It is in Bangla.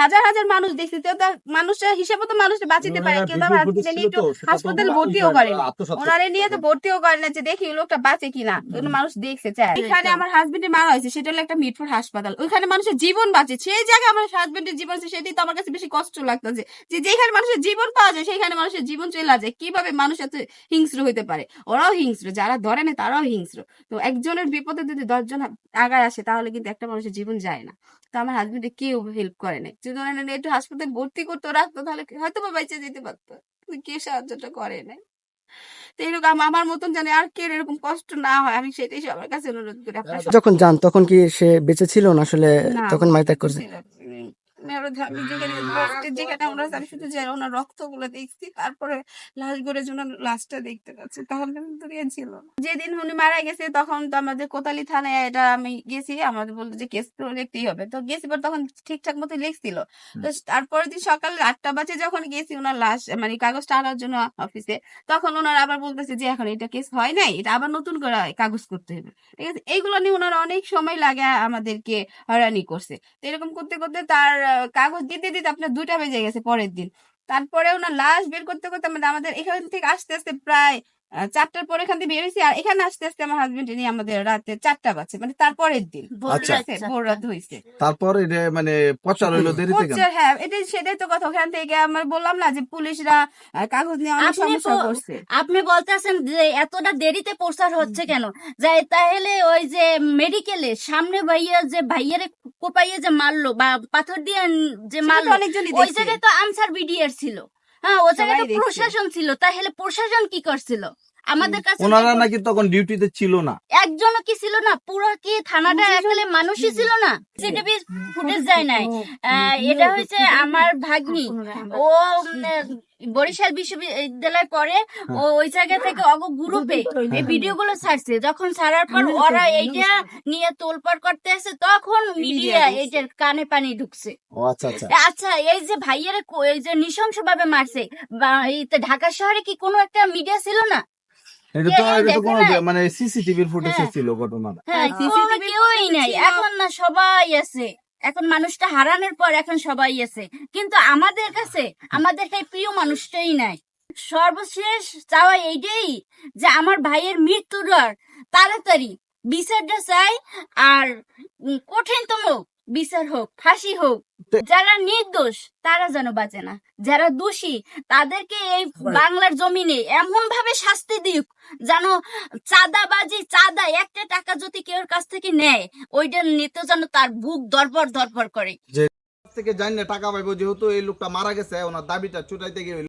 হাজার হাজার মানুষ দেখছি তো মানুষের হিসেবে তো মানুষ বাঁচিতে পারে কেউ তো হাসপাতালে একটু হাসপাতালে ভর্তিও করে ওনারে নিয়ে তো ভর্তিও করে না যে দেখি লোকটা বাঁচে কিনা মানুষ দেখছে চায়। এখানে আমার হাজবেন্ডের মারা হয়েছে সেটা হলো একটা মিটফোর্ড হাসপাতাল। ওইখানে মানুষের জীবন বাঁচে সেই জায়গায় আমার হাজবেন্ডের জীবন আছে সেটাই তো আমার কাছে বেশি কষ্ট লাগতেছে যে যেখানে মানুষের জীবন পাওয়া যায় সেখানে মানুষের জীবন চলে যায়। কীভাবে মানুষ এত হিংস্র হইতে পারে? ওরাও হিংস্র যারা ধরে না তারাও হিংস্র। তো একজনের বিপদে যদি দশজন আগায় আসে তাহলে কিন্তু একটা মানুষের জীবন যায় না। তো আমার হাজবেন্ডে কেউ হেল্প করে নাই। যদি ওনারা একটু হাসপাতালে ভর্তি করতো রাখতো তাহলে হয়তো বা বেঁচে যেতে পারতো। কে সাহায্যটা করে নাই তো এরকম আমার মতন জানে আর কে এরকম কষ্ট না হয় আমি সেটাই সবার কাছে অনুরোধ করি যখন যান তখন কি সে বেঁচে ছিল না আসলে? তখন মাই ত্যাগ করছে? আমি যেখানে যেখানে আমরা আমি শুধু যে ওনার দেখছি তারপরে লাশ গড়ে জন্য লাশটা দেখতে পাচ্ছি তখন কিন্তু ছিল যেদিন উনি মারা গেছে তখন তো আমাদের কোতালি থানায় এটা আমি গেছি আমাদের বলতো যে কেস তো লিখতেই হবে। তো গেছি পর তখন ঠিকঠাক মতো লিখছিল। তো তারপরের দিন সকাল আটটা বাজে যখন গেছি ওনার লাশ মানে কাগজটা আনার জন্য অফিসে তখন ওনার আবার বলতেছে যে এখন এটা কেস হয় নাই এটা আবার নতুন করে কাগজ করতে হবে। ঠিক আছে? এইগুলো নিয়ে ওনার অনেক সময় লাগে আমাদেরকে হয়রানি করছে। তো এরকম করতে করতে তার কাগজ দিতে দিতে আপনার দুটা বেজে গেছে পরের দিন। তারপরে ওনার লাশ বের করতে করতে আমাদের আমাদের এখান থেকে আসতে আসতে প্রায় চারটার পর এখান থেকে বেরিয়েছি আর এখানে আসতে আসতে আমার হাজবেন্ড নিয়ে আমাদের রাতে চারটা বাজছে মানে তারপরের দিন। ভোর রাত হয়েছে। তারপর এটা মানে প্রচার হইল দেরিতে হ্যাঁ এটাই সেটাই তো কথা। ওখান থেকে আমার বললাম না যে পুলিশরা কাগজ নিয়ে অনেক আপনি সমস্যা করছে। আপনি বলতেছেন যে এতটা দেরিতে প্রচার হচ্ছে কেন? যাই তাহলে ওই যে মেডিকেলে সামনে ভাইয়া যে ভাইয়ারে কোপাইয়ে যে মারলো বা পাথর দিয়ে যে মারলো অনেকজনই ওই জায়গায় তো আনসার বিডিআর ছিল। হ্যাঁ ওটা জায়গায় তো প্রশাসন ছিল তাহলে প্রশাসন কি করছিল? আমাদের কাছে ওনারা নাকি তখন ডিউটিতে ছিল না। একজনও কি ছিল না? পুরো কি থানাটা আসলে মানুষই ছিল না? সিটিভি ফুটেজ যায় নাই। আহ, এটা হচ্ছে আমার ভাগ্নি। ও বরিশাল বিশ্ববিদ্যালয় পড়ে। ও ওই জায়গা থেকে অগ গ্রুপে এই ভিডিও গুলো ছাড়ছে। যখন ছাড়ার পর ওরা এইটা নিয়ে তোলপাড় করতে আসে তখন মিডিয়া। এইটার কানে পানি ঢুকছে। আচ্ছা আচ্ছা। আচ্ছা এই যে ভাইয়ারে এই যে নৃশংস ভাবে মারছে ঢাকা শহরে কি কোনো একটা মিডিয়া ছিল না? এটা তো এটা তো কোনো মানে সিসিটিভির ফুটেজে হ্যাঁ। ছিল ঘটনাটা হ্যাঁ নাই। এখন না সবাই আছে। এখন মানুষটা হারানোর পর এখন সবাই আছে। কিন্তু আমাদের কাছে আমাদের সেই প্রিয় মানুষটাই নাই। সর্বশেষ চাওয়া এইটাই যে আমার ভাইয়ের মৃত্যুর তাড়াতাড়ি বিচারটা চাই আর কঠিনতম বিচার হোক ফাঁসি হোক যারা নির্দোষ তারা যেন বাঁচে না। যারা দোষী তাদেরকে এই বাংলার জমিনে এমন ভাবে শাস্তি দিক যেন চাঁদাবাজি চাঁদা একটা টাকা যদি কেউ কাছ থেকে নেয় ওইটা নিতে যেন তার বুক দরপর দরপর করে। থেকে জানি না টাকা পাইবো যেহেতু এই লোকটা মারা গেছে ওনার দাবিটা চুটাইতে গিয়ে